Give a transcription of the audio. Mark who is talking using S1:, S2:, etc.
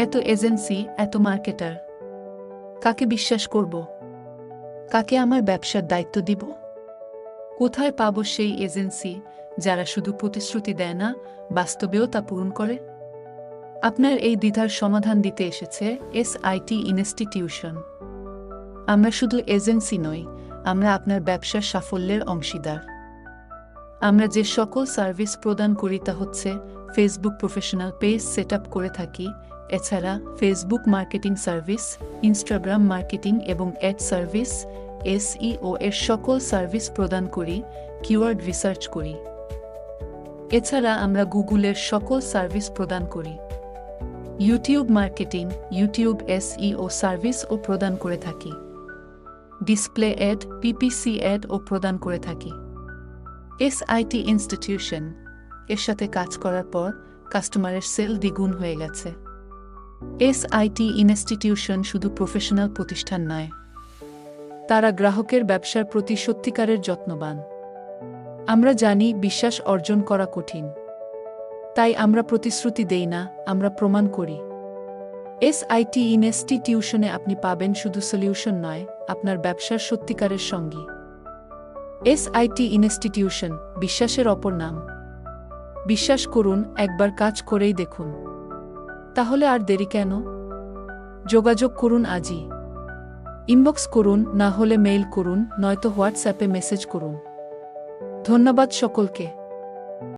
S1: এত এজেন্সি, এত মার্কেটার। কাকে বিশ্বাস করব? কাকে আমার ব্যবসার দায়িত্ব দিব? কোথায় পাব সেই এজেন্সি যারা শুধু প্রতিশ্রুতি দেয় না, বাস্তবেও তা পূরণ করে? আপনার এই দ্বিধার সমাধান দিতে এসেছে এসআইটি ইনস্টিটিউশন। আমরা শুধু এজেন্সি নই, আমরা আপনার ব্যবসার সাফল্যের অংশীদার। আমরা যে সকল সার্ভিস প্রদান করি তা হচ্ছে ফেসবুক প্রফেশনাল পেজ সেট করে থাকি এছাড়া Facebook marketing service Instagram marketing এবং অ্যাড সার্ভিস এসইও এর সকল সার্ভিস প্রদান করি কিওয়ার্ড রিসার্চ করি। এছাড়া আমরা গুগলের সকল সার্ভিস প্রদান করি। ইউটিউব মার্কেটিং ইউটিউব এসইও সার্ভিসও প্রদান করে থাকি। ডিসপ্লে অ্যাড পিপিসি অ্যাড ও প্রদান করে থাকি। এসআইটি ইনস্টিটিউশন এর সাথে কাজ করার পর কাস্টমারের সেল দ্বিগুণ হয়ে গেছে। এসআইটি ইনস্টিটিউশন শুধু প্রফেশনাল প্রতিষ্ঠান নয়। তারা গ্রাহকের ব্যবসার প্রতি সত্যিকারের যত্নবান। আমরা জানি বিশ্বাস অর্জন করা কঠিন। তাই আমরা প্রতিশ্রুতি দেই না, আমরা প্রমাণ করি। এসআইটি ইনস্টিটিউশনে আপনি পাবেন শুধু সলিউশন নয়, আপনার ব্যবসার সত্যিকারের সঙ্গী। এসআইটি ইনস্টিটিউশন, বিশ্বাসের অপর নাম। বিশ্বাস করুন, একবার কাজ করেই দেখুন। তাহলে আর দেরি কেন? যোগাযোগ করুন আজই। ইনবক্স করুন, না হলে মেইল করুন, নয়তো হোয়াটসঅ্যাপে মেসেজ করুন। ধন্যবাদ সকলকে।